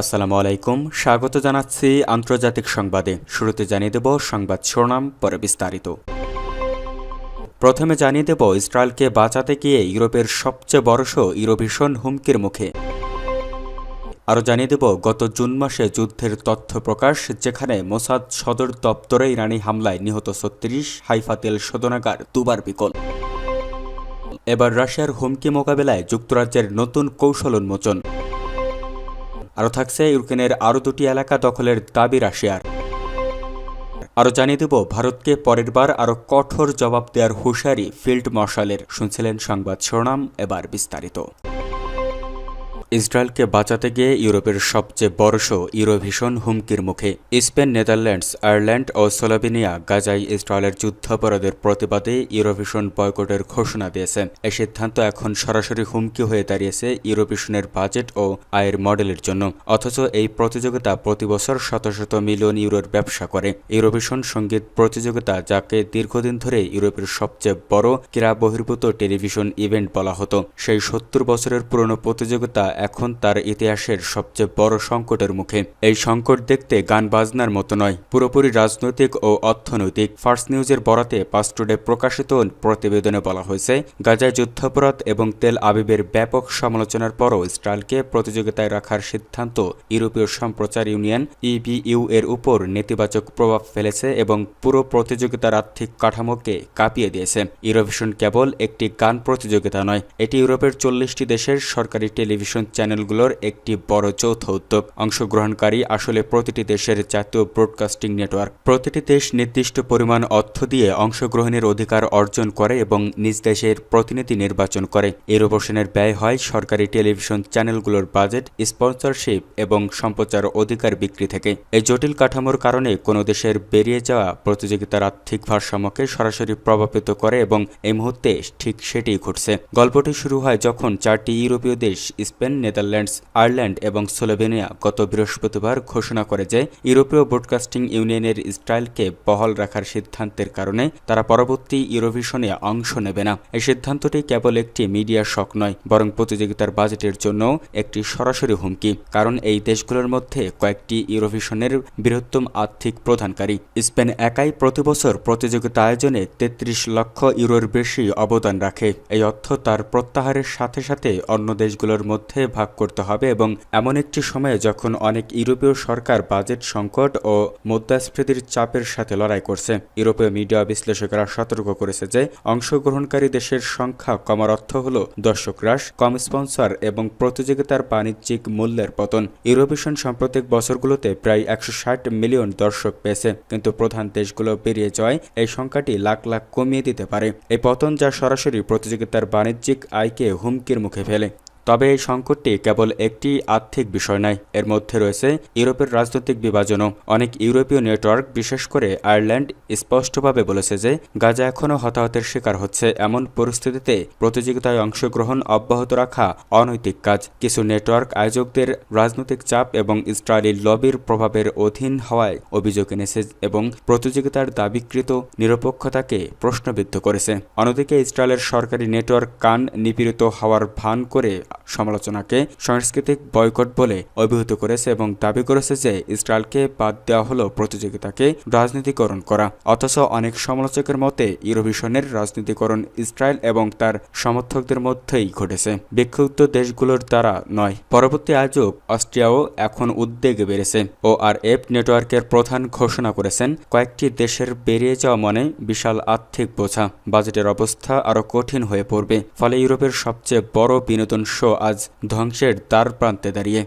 আসসালামু আলাইকুম। স্বাগত জানাচ্ছি আন্তর্জাতিক সংবাদে। শুরুতে জানিয়ে দেব সংবাদ শিরোনাম, পরে বিস্তারিত। প্রথমে জানিয়ে দেব ইসরায়েলকে বাঁচাতে গিয়ে ইউরোপের সবচেয়ে বড় শো ইউরোভিশন হুমকির মুখে। আরও জানিয়ে দেব, গত জুন মাসে যুদ্ধের তথ্য প্রকাশ, যেখানে মোসাদ সদর দপ্তরে ইরানি হামলায় নিহত ছত্রিশ, হাইফা তেল শোধনাগার দুবার বিকল। এবার রাশিয়ার হুমকি মোকাবেলায় যুক্তরাজ্যের নতুন কৌশল উন্মোচন। আরও থাকছে ইউক্রেনের আরও দুটি এলাকা দখলের দাবি রাশিয়ার। আরও জানিয়ে দেব, ভারতকে পরের বার আরও কঠোর জবাব দেওয়ার হুঁশিয়ারি ফিল্ড মার্শালের, শুনছিলেন সংবাদ শিরোনাম, এবার বিস্তারিত। ইসরায়েলকে বাঁচাতে গিয়ে ইউরোপের সবচেয়ে শো ইউরোভিশন হুমকির মুখে। স্পেন, নেদারল্যান্ডস, আয়ারল্যান্ড ও সোলোভেনিয়া গাজায় ইসরায়েলের যুদ্ধাপরাধের প্রতিবাদে ইউরোভিশন বয়কটের ঘোষণা দিয়েছে। এই সিদ্ধান্ত এখন সরাসরি হুমকি হয়ে দাঁড়িয়েছে ইউরোভিশনের বাজেট ও আয়ের মডেলের জন্য। অথচ এই প্রতিযোগিতা প্রতি বছর শত শত মিলিয়ন ইউরোর ব্যবসা করে। ইউরোভিশন সংগীত প্রতিযোগিতা, যাকে দীর্ঘদিন ধরে ইউরোপের সবচেয়ে বড় ক্রীড়া বহির্ভূত টেলিভিশন ইভেন্ট বলা হতো, সেই সত্তর বছরের পুরনো প্রতিযোগিতা এখন তার ইতিহাসের সবচেয়ে বড় সংকটের মুখে। এই সংকট দেখতে গান বাজনার মতো নয়। পুরোপুরি রাজনৈতিক ও অর্থনৈতিক ফার্স্ট নিউজের বরাতে পাস্টুডে প্রকাশিত প্রতিবেদনে বলা হয়েছে, গাজায় যুদ্ধাপরাধ এবং তেল আবিবের ব্যাপক সমালোচনার পরও ইসরায়েলকে প্রতিযোগিতায় রাখার সিদ্ধান্ত ইউরোপীয় সম্প্রচার ইউনিয়ন ইবিইউ এর উপর নেতিবাচক প্রভাব ফেলেছে এবং পুরো প্রতিযোগিতার আর্থিক কাঠামোকে কাঁপিয়ে দিয়েছে। ইউরোভিশন কেবল একটি গান প্রতিযোগিতা নয়, এটি ইউরোপের চল্লিশটি দেশের সরকারি টেলিভিশন চ্যানেলগুলোর একটি বড় যৌথ উদ্যোগ। অংশগ্রহণকারী আসলে প্রতিটি দেশের জাতীয় ব্রডকাস্টিং নেটওয়ার্ক। প্রতিটি দেশ নির্দিষ্ট পরিমাণ অর্থ দিয়ে অংশগ্রহণের অধিকার অর্জন করে এবং নিজ দেশের প্রতিনিধি নির্বাচন করে। এর অবসানের ব্যয় হয় সরকারি টেলিভিশন চ্যানেলগুলোর বাজেট, স্পন্সরশিপ এবং সম্প্রচার অধিকার বিক্রি থেকে। এই জটিল কাঠামোর কারণে কোনো দেশের বেরিয়ে যাওয়া প্রতিযোগিতার আর্থিক ভারসাম্যকে সরাসরি প্রভাবিত করে এবং এই মুহূর্তে ঠিক সেটিই ঘটছে। গল্পটি শুরু হয় যখন চারটি ইউরোপীয় দেশ, স্পেন নেদারল্যান্ডস, আয়ারল্যান্ড এবং স্লোভেনিয়া গত বৃহস্পতিবার ঘোষণা করে যে ইউরোপীয় ব্রডকাস্টিং ইউনিয়নের ইসরায়েলকে বহাল রাখার সিদ্ধান্তের কারণে তারা পরবর্তী ইউরোভিশনে অংশ নেবে না। এই সিদ্ধান্তটি কেবল একটি মিডিয়া শক নয়, বরং প্রতিযোগিতার বাজেটের জন্য একটি সরাসরি হুমকি, কারণ এই দেশগুলোর মধ্যে কয়েকটি ইউরোভিশনের বৃহত্তম আর্থিক প্রদানকারী স্পেন একাই প্রতি বছর প্রতিযোগিতা আয়োজনে তেত্রিশ লক্ষ ইউরোর বেশি অবদান রাখে। এই অর্থ তার প্রত্যাহারের সাথে সাথে অন্য দেশগুলোর মধ্যে ভাগ করতে হবে এবং এমন একটি সময়ে যখন অনেক ইউরোপীয় সরকার বাজেট সংকট ও মুদ্রাস্ফীতির চাপের সাথে লড়াই করছে, ইউরোপীয় মিডিয়া বিশ্লেষকেরা সতর্ক করেছে যে অংশগ্রহণকারী দেশের সংখ্যা কমার অর্থ হল দর্শক হ্রাস, কম স্পন্সর এবং প্রতিযোগিতার বাণিজ্যিক মূল্যের পতন। ইউরোভিশন সাম্প্রতিক বছরগুলোতে প্রায় একশো ষাট মিলিয়ন দর্শক পেয়েছে, কিন্তু প্রধান দেশগুলো বেরিয়ে যাওয়ায় এই সংখ্যাটি লাখ লাখ কমিয়ে দিতে পারে। এই পতন যা সরাসরি প্রতিযোগিতার বাণিজ্যিক আয়কে হুমকির মুখে ফেলে। তবে এই সংকটটি কেবল একটি আর্থিক বিষয় নয়, এর মধ্যে রয়েছে ইউরোপের রাজনৈতিক বিভাজনও। অনেক ইউরোপীয় নেটওয়ার্ক, বিশেষ করে আয়ারল্যান্ড, স্পষ্টভাবে বলেছে যে গাজা এখনও হতাহতের শিকার হচ্ছে। এমন পরিস্থিতিতে প্রতিযোগিতায় অংশগ্রহণ অব্যাহত রাখা অনৈতিক কাজ। কিছু নেটওয়ার্ক আয়োজকদের রাজনৈতিক চাপ এবং ইসরায়েলি লবির প্রভাবের অধীন হওয়ায় অভিযোগ এনেছে এবং প্রতিযোগিতার দাবিকৃত নিরপেক্ষতাকে প্রশ্নবিদ্ধ করেছে। অন্যদিকে ইসরায়েলের সরকারি নেটওয়ার্ক কান নিপীড়িত হওয়ার ভান করে সমালোচনাকে সাংস্কৃতিক বয়কট বলে অভিহিত করেছে এবং দাবি করেছে যে ইসরায়েলকে বাদ দেওয়া হলো প্রতিযোগিতাকে রাজনীতিকরণ করা। অথচ অনেক সমালোচকের মতে, ইউরোভিশনের রাজনীতিকরণ ইসরায়েল এবং তার সমর্থকদের মধ্যেই ঘটেছে। বিক্ষুব্ধ দেশগুলোর দ্বারা নয়। পরবর্তী আয়োজক অস্ট্রিয়াও এখন উদ্বেগে বেড়েছে। ও আর এফ নেটওয়ার্কের প্রধান ঘোষণা করেছেন, কয়েকটি দেশের বেরিয়ে যাওয়া মানে বিশাল আর্থিক বোঝা। বাজেটের অবস্থা আরও কঠিন হয়ে পড়বে। ফলে ইউরোপের সবচেয়ে বড় বিনোদন শো আজ ধ্বংসের দ্বার প্রান্তে দাঁড়িয়ে।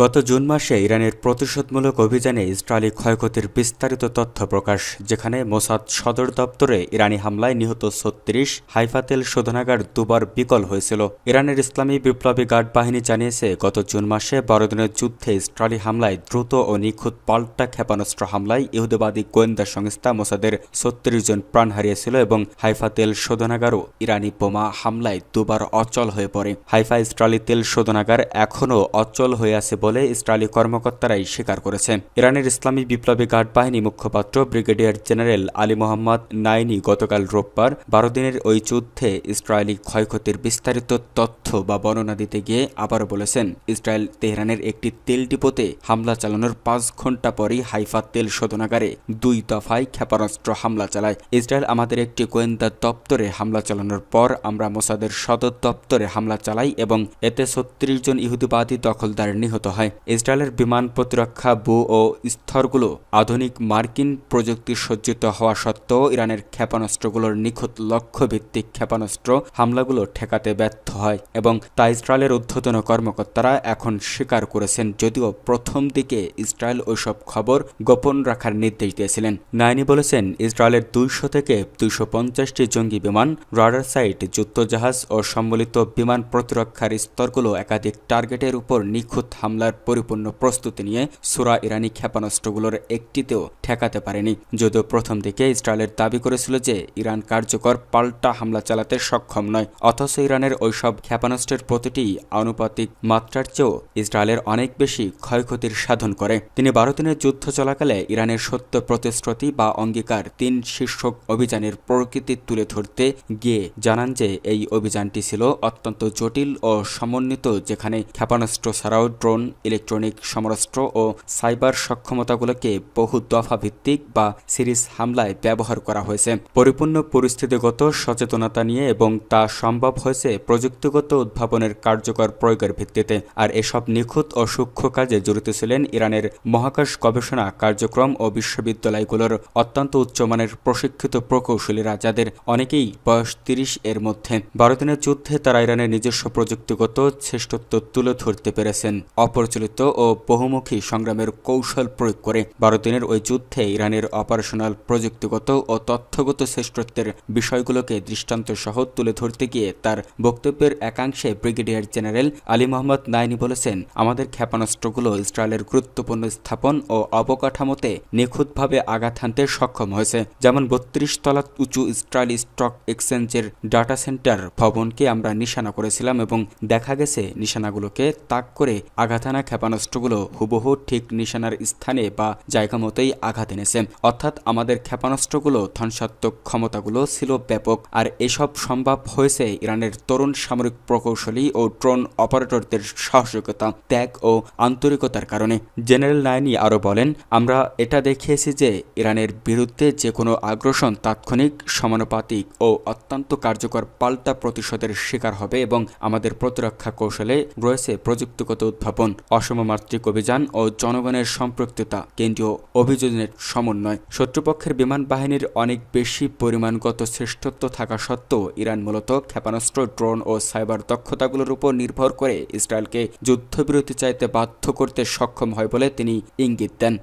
গত জুন মাসে ইরানের প্রতিশোধমূলক অভিযানে ইসরায়েলি ক্ষয়ক্ষতির বিস্তারিত তথ্য প্রকাশ, যেখানে মোসাদ সদর দপ্তরে ইরানি হামলায় নিহত ছত্রিশ, হাইফা তেল শোধনাগার দুবার বিকল হয়েছিল। ইরানের ইসলামী বিপ্লবী গার্ড বাহিনী জানিয়েছে, গত জুন মাসে বারো দিনের যুদ্ধে ইসরায়েলি হামলায় দ্রুত ও নিখুঁত পাল্টা ক্ষেপণাস্ত্র হামলায় ইহুদিবাদী গোয়েন্দা সংস্থা মোসাদের ছত্রিশ জন প্রাণ হারিয়েছিল এবং হাইফা তেল শোধনাগারও ইরানি বোমা হামলায় দুবার অচল হয়ে পড়ে। হাইফা ইসরায়েলি তেল শোধনাগার এখনও অচল হয়ে আছে বলে ইসরায়েলি কর্মকর্তারাই স্বীকার করেছে ইরানের ইসলামী বিপ্লবী গার্ড বাহিনী মুখপাত্র brigadier general Ali Mohammad Naini গতকাল রোববার বারো দিনের ওই যুদ্ধে ইসরায়েলি ক্ষয়ক্ষতির বিস্তারিত তথ্য বা বর্ণনা দিতে গিয়ে আবারও বলেছেন, ইসরায়েল তেহরানের একটি তেল ডিপোতে হামলা চালানোর পাঁচ ঘণ্টা পরই হাইফা তেল শোধনাগারে দুই দফায় ক্ষেপণাস্ত্র হামলা চালায়। ইসরায়েল আমাদের একটি গোয়েন্দা দপ্তরে হামলা চালানোর পর আমরা মোসাদের সদর দপ্তরে হামলা চালাই এবং এতে ছত্রিশ জন ইহুদিবাদী দখলদার নিহত হয়। ইসরায়েলের বিমান প্রতিরক্ষা বু ও স্থরগুলো আধুনিক মার্কিন প্রযুক্তি সজ্জিত হওয়া সত্ত্বেও ইরানের ক্ষেপণাস্ত্রগুলোর নিখুঁত লক্ষ্যভিত্তিক ক্ষেপণাস্ত্র হামলাগুলো ঠেকাতে ব্যর্থ হয় এবং তা ইসরায়েলের ঊর্ধ্বতন কর্মকর্তারা এখন স্বীকার করেছেন যদিও প্রথম দিকে ইসরায়েল ওইসব খবর গোপন রাখার নির্দেশ দিয়েছিলেন। নাইনি বলেছেন, ইসরায়েলের দুইশো থেকে দুইশো পঞ্চাশটি জঙ্গি বিমান, রাডার সাইট, যুদ্ধজাহাজ ও সম্মিলিত বিমান প্রতিরক্ষার স্তরগুলো একাধিক টার্গেটের উপর নিখুঁত হামলার পরিপূর্ণ প্রস্তুতি নিয়ে সুরা ইরানি ক্ষেপণাস্ত্রগুলোর একটিতেও ঠেকাতে পারেনি। যদিও প্রথম দিকে ইসরায়েলের দাবি করেছিল যে ইরান কার্যকর পাল্টা হামলা চালাতে সক্ষম নয়, অথচ ইরানের ওইসব ক্ষেপণাস্ত্রের প্রতিটি আনুপাতিক মাত্রার চেয়েও ইসরায়েলের অনেক বেশি ক্ষয়ক্ষতির সাধন করে। তিনি বারো দিনের যুদ্ধ চলাকালে ইরানের সত্য প্রতিশ্রুতি বা অঙ্গীকার তিন শীর্ষক অভিযানের প্রকৃতি তুলে ধরতে গিয়ে জানান যে এই অভিযানটি ছিল অত্যন্ত জটিল ও সমন্বিত, যেখানে ক্ষেপণাস্ত্র ছাড়াও ড্রোন ইলেকট্রনিক সমরাস্ত্র ও সাইবার সক্ষমতাগুলোকে বহু দফা ভিত্তিক বা সিরিজ হামলায় ব্যবহার করা হয়েছে। পরিপূর্ণ পরিস্থিতিগত সচেতনতা নিয়ে এবং তা সম্ভব হয়েছে প্রযুক্তিগত উদ্ভাবনের কার্যকর প্রয়োগের ভিত্তিতে। আর এসব নিখুঁত ও সূক্ষ্ম কাজে জড়িত ছিলেন ইরানের মহাকাশ গবেষণা কার্যক্রম ও বিশ্ববিদ্যালয়গুলোর অত্যন্ত উচ্চমানের প্রশিক্ষিত প্রকৌশলীরা, যাদের অনেকেই বয়স তিরিশ এর মধ্যে। বারো দিনের যুদ্ধে তারা ইরানের নিজস্ব প্রযুক্তিগত শ্রেষ্ঠত্ব তুলে ধরতে পেরেছেন। অপরিচালিত ও বহুমুখী সংগ্রামের কৌশল প্রয়োগ করে বারো দিনের ওই যুদ্ধে ইরানের অপারেশনাল প্রযুক্তিগত ও তথ্যগত শ্রেষ্ঠত্বের বিষয়গুলোকে দৃষ্টান্ত সহ তুলে ধরতে গিয়ে তার বক্তব্যের একাংশে brigadier general Ali Mohammad Naini বলেছেন, আমাদের ক্ষেপণাস্ত্রগুলো ইসরায়েলের গুরুত্বপূর্ণ স্থাপন ও অবকাঠামোতে নিখুঁতভাবে আঘাত হানতে সক্ষম হয়েছে, যেমন বত্রিশ তলা উঁচু ইসরায়েলি স্টক এক্সচেঞ্জের ডাটা সেন্টার ভবনকে আমরা নিশানা করেছিলাম এবং দেখা গেছে নিশানাগুলোকে তাক করে আঘাত আনা ক্ষেপণাস্ত্রগুলো হুবহু ঠিক নিশানার স্থানে বা জায়গা মতোই আঘাত এনেছে। অর্থাৎ আমাদের ক্ষেপণাস্ত্রগুলো ধ্বংসাত্মক ক্ষমতাগুলো ছিল ব্যাপক। আর এসব সম্ভব হয়েছে ইরানের তরুণ সামরিক প্রকৌশলী ও ড্রোন অপারেটরদের সাহসিকতা, ত্যাগ ও আন্তরিকতার কারণে। জেনারেল নাইনি আরও বলেন, আমরা এটা দেখিয়েছি যে ইরানের বিরুদ্ধে যে কোনো আগ্রাসন তাৎক্ষণিক, সমানুপাতিক ও অত্যন্ত কার্যকর পাল্টা প্রতিশোধের শিকার হবে এবং আমাদের প্রতিরক্ষা কৌশলে রয়েছে প্রযুক্তিগত উদ্ভাবন। অসমমাত্রিক অভিযান ও জনগণের সম্পৃক্ততা, কেন্দ্রীয় অভিযোজনের সমন্বয়। শত্রুপক্ষের বিমান বাহিনীর অনেক বেশি পরিমাণগত শ্রেষ্ঠত্ব থাকা সত্ত্বেও ইরান মূলত ক্ষেপণাস্ত্র, ড্রোন ও সাইবার দক্ষতাগুলোর উপর নির্ভর করে ইসরায়েলকে যুদ্ধবিরতি চাইতে বাধ্য করতে সক্ষম হয় বলে তিনি ইঙ্গিত দেন।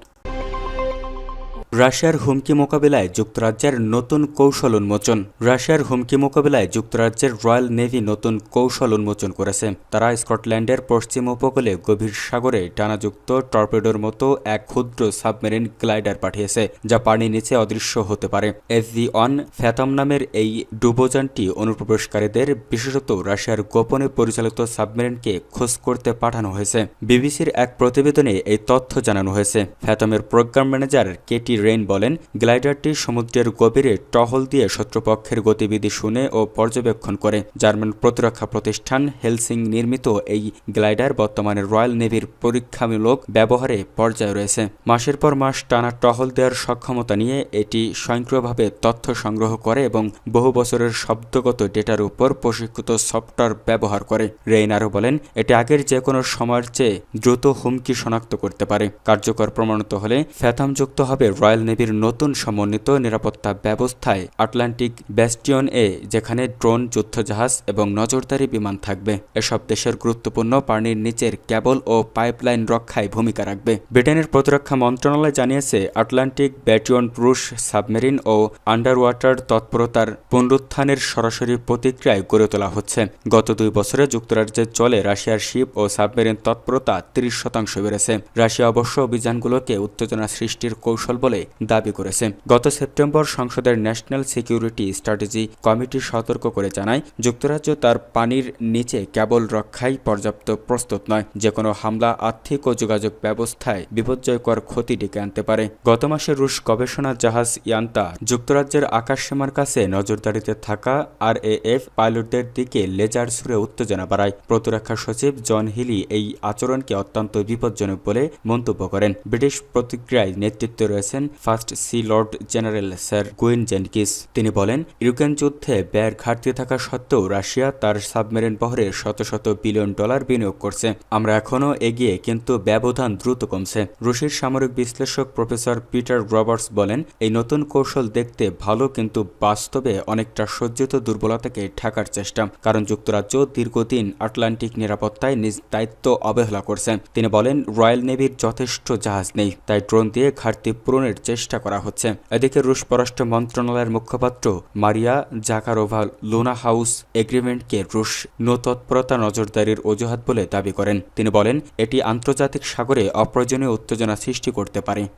রাশিয়ার হুমকি মোকাবিলায় যুক্তরাজ্যের নতুন কৌশল উন্মোচন। রাশিয়ার হুমকি মোকাবিলায় যুক্তরাজ্যের রয়্যাল নেভি নতুন কৌশল উন্মোচন করেছে। তারা স্কটল্যান্ডের পশ্চিম উপকূলে গভীর সাগরে টানাযুক্ত টর্পেডোর মতো এক ক্ষুদ্র সাবমেরিন গ্লাইডার পাঠিয়েছে, যা পানির নিচে অদৃশ্য হতে পারে। এসভি অন ফ্যাতম নামের এই ডুবোযানটি অনুপ্রবেশকারীদের, বিশেষত রাশিয়ার গোপনে পরিচালিত সাবমেরিনকে খোঁজ করতে পাঠানো হয়েছে। বিবিসির এক প্রতিবেদনে এই তথ্য জানানো হয়েছে। ফ্যাতমের প্রোগ্রাম ম্যানেজার কেটি রেইন বলেন, গ্লাইডারটি সমুদ্রের গভীরে টহল দিয়ে শত্রুপক্ষের গতিবিধি শুনে ও পর্যবেক্ষণ করে। জার্মান প্রতিরক্ষা প্রতিষ্ঠান হেলসিং নির্মিত এই গ্লাইডার বর্তমানে রয়্যাল নেভির পরীক্ষামূলক ব্যবহারে পর্যায়ে রয়েছে। মাসের পর মাস টানা টহল দেওয়ার সক্ষমতা নিয়ে এটি স্বয়ংক্রিয়ভাবে তথ্য সংগ্রহ করে এবং বহু বছরের শব্দগত ডেটার উপর প্রশিক্ষিত সফটওয়্যার ব্যবহার করে। রেইন আরও বলেন, এটি আগের যে কোনো সময়ের চেয়ে দ্রুত হুমকি শনাক্ত করতে পারে। কার্যকর প্রমাণিত হলে ফ্যাথাম যুক্ত হবে রয়্যাল নেভির নতুন সমন্বিত নিরাপত্তা ব্যবস্থায় আটলান্টিক ব্যাস্টিয়ন এ, যেখানে ড্রোন, যুদ্ধজাহাজ এবং নজরদারি বিমান থাকবে। এসব দেশের গুরুত্বপূর্ণ পানির নিচের কেবল ও পাইপলাইন রক্ষায় ভূমিকা রাখবে। ব্রিটেনের প্রতিরক্ষা মন্ত্রণালয় জানিয়েছে, আটলান্টিক ব্যাটিয়ন রুশ সাবমেরিন ও আন্ডার ওয়াটার তৎপরতার পুনরুত্থানের সরাসরি প্রতিক্রিয়ায় গড়ে তোলা হচ্ছে। গত দুই বছরে যুক্তরাজ্যে চলে রাশিয়ার শিপ ও সাবমেরিন তৎপরতা তিরিশ শতাংশ বেড়েছে। রাশিয়া অবশ্য অভিযানগুলোকে উত্তেজনা সৃষ্টির কৌশল বলে বলে দাবি করেছে। গত সেপ্টেম্বর সংসদের ন্যাশনাল সিকিউরিটি স্ট্র্যাটেজি কমিটি সতর্ক করে জানায়, যুক্তরাজ্য তার পানির নিচে কেবল রক্ষায় পর্যাপ্ত প্রস্তুত নয় যে কোনো হামলা, আর্থিক ও যোগাযোগ ব্যবস্থায় বিপর্যয়কর ক্ষতি ডেকে আনতে পারে। গত মাসে রুশ গবেষণা জাহাজ ইয়ান্তা যুক্তরাজ্যের আকাশসীমার কাছে নজরদারিতে থাকা আর এফ পাইলটদের দিকে লেজার ছুড়ে উত্তেজনা বাড়ায়। প্রতিরক্ষা সচিব জন হিলি এই আচরণকে অত্যন্ত বিপজ্জনক বলে মন্তব্য করেন। ব্রিটিশ প্রতিক্রিয়ায় নেতৃত্বে রয়েছেন first sea lord general sir Gwyn Jenkins. তিনি বলেন, ইউক্রেন যুদ্ধে ব্যয়ের ঘাটতি থাকা সত্ত্বেও রাশিয়া তার সাবমেরিন বহরে শত শত বিলিয়ন ডলার বিনিয়োগ করছে। আমরা এখনও এগিয়ে, কিন্তু ব্যবধান দ্রুত কমছে। রুশির সামরিক বিশ্লেষক প্রফেসর পিটার রবার্টস বলেন, এই নতুন কৌশল দেখতে ভালো, কিন্তু বাস্তবে অনেকটা সজ্জিত দুর্বলতাকে ঠেকার চেষ্টা, কারণ যুক্তরাজ্য দীর্ঘদিন আটলান্টিক নিরাপত্তায় নিজ দায়িত্ব অবহেলা করছে। তিনি বলেন, রয়্যাল নেভির যথেষ্ট জাহাজ নেই, তাই ড্রোন দিয়ে ঘাটতি পূরণের চেষ্টা করা হচ্ছে। এদিকে রুশ পররাষ্ট্র মন্ত্রণালয়ের মুখপাত্র মারিয়া জাকারোভা লোনা হাউস এগ্রিমেন্টকে রুশ নতৎপরতা নজরদারির অজুহাত বলে দাবি করেন। তিনি বলেন, এটি আন্তর্জাতিক সাগরে অপ্রয়োজনীয় উত্তেজনা সৃষ্টি করতে পারে।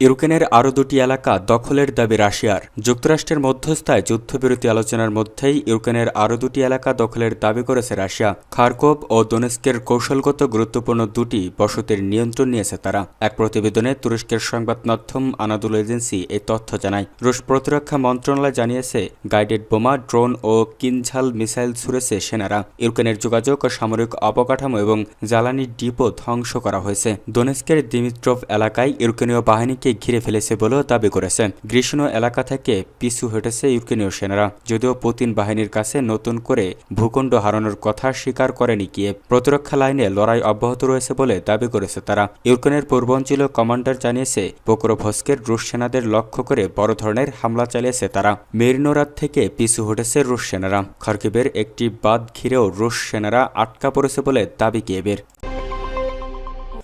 ইউক্রেনের আরও দুটি এলাকা দখলের দাবি রাশিয়ার। যুক্তরাষ্ট্রের মধ্যস্থায় যুদ্ধবিরতি আলোচনার মধ্যেই ইউক্রেনের আরও দুটি এলাকা দখলের দাবি করেছে রাশিয়া। খার্কোভ ও দোনেস্কের কৌশলগত গুরুত্বপূর্ণ দুটি বসতির নিয়ন্ত্রণ নিয়েছে তারা। এক প্রতিবেদনে তুরস্কের সংবাদ মাধ্যম আনাদুল এজেন্সি এই তথ্য জানায়, রুশ প্রতিরক্ষা মন্ত্রণালয় জানিয়েছে, গাইডেড বোমা, ড্রোন ও কিনঝাল মিসাইল ছুড়েছে সেনারা। ইউক্রেনের যোগাযোগ ও সামরিক অবকাঠামো এবং জ্বালানি ডিপো ধ্বংস করা হয়েছে। দোনেস্কের দিমিত্রভ এলাকায় ইউক্রেনীয় বাহিনীকে ইউক্রেনকে ঘিরে ফেলেছে বলেও দাবি করেছে। গ্রীষ্ম এলাকা থেকে পিছু হটেছে ইউক্রেনীয় সেনারা। যদিও পুতিন বাহিনীর কাছে নতুন করে ভূখণ্ড হারানোর কথা স্বীকার করেনি কিয়ে প্রতিরক্ষা লাইনে লড়াই অব্যাহত রয়েছে বলে দাবি করেছে তারা। ইউক্রেনের পূর্বাঞ্চলীয় কমান্ডার জানিয়েছে, পোকরোভস্কের রুশ সেনাদের লক্ষ্য করে বড় ধরনের হামলা চালিয়েছে তারা। মেরিনোরাত থেকে পিছু হটেছে রুশ সেনারা। খরকিবের একটি বাদ ঘিরেও রুশ সেনারা আটকা পড়েছে বলে দাবি কিয়েবের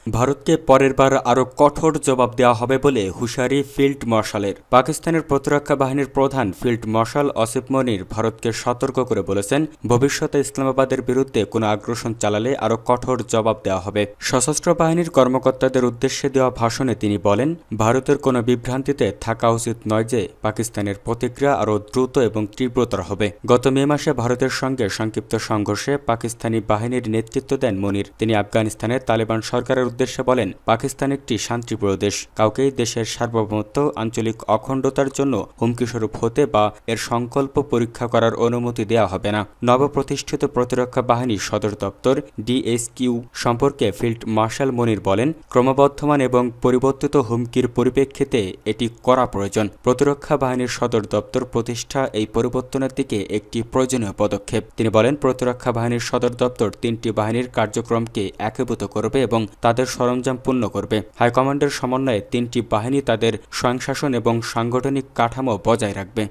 ভারতকে পরের বার আরও কঠোর জবাব দেওয়া হবে বলে হুশারি ফিল্ড মার্শালের। পাকিস্তানের প্রতিরক্ষা বাহিনীর প্রধান ফিল্ড মার্শাল অসিফ মনির ভারতকে সতর্ক করে বলেছেন, ভবিষ্যতে ইসলামাবাদের বিরুদ্ধে কোনো আগ্রাসন চালালে আরও কঠোর জবাব দেওয়া হবে। সশস্ত্র বাহিনীর কর্মকর্তাদের উদ্দেশ্যে দেওয়া ভাষণে তিনি বলেন, ভারতের কোনো বিভ্রান্তিতে থাকা উচিত নয় যে পাকিস্তানের প্রতিক্রিয়া আরও দ্রুত এবং তীব্রতর হবে। গত মে মাসে ভারতের সঙ্গে সংক্ষিপ্ত সংঘর্ষে পাকিস্তানি বাহিনীর নেতৃত্ব দেন মনির। তিনি আফগানিস্তানের তালেবান সরকারের উদ্দেশ্যে বলেন, পাকিস্তান একটি শান্তিপ্রিয় দেশ। কাউকেই দেশের সার্বভৌমত্ব, আঞ্চলিক অখণ্ডতার জন্য হুমকিস্বরূপ হতে বা এর সংকল্প পরীক্ষা করার অনুমতি দেওয়া হবে না। নবপ্রতিষ্ঠিত প্রতিরক্ষা বাহিনীর সদর দপ্তর ডিএসকিউ সম্পর্কে ফিল্ড মার্শাল মনির বলেন, ক্রমবর্ধমান এবং পরিবর্তিত হুমকির পরিপ্রেক্ষিতে এটি করা প্রয়োজন। প্রতিরক্ষা বাহিনীর সদর দপ্তর প্রতিষ্ঠা এই পরিবর্তনের দিকে একটি প্রয়োজনীয় পদক্ষেপ। তিনি বলেন, প্রতিরক্ষা বাহিনীর সদর দপ্তর তিনটি বাহিনীর কার্যক্রমকে একীভূত করবে এবং তাদের তাদের সরঞ্জাম পূর্ণ করবে। হাইকমান্ডের সমন্বয়ে তিনটি বাহিনী তাদের স্বয়ংশাসন এবং সাংগঠনিক কাঠামো বজায় রাখবে।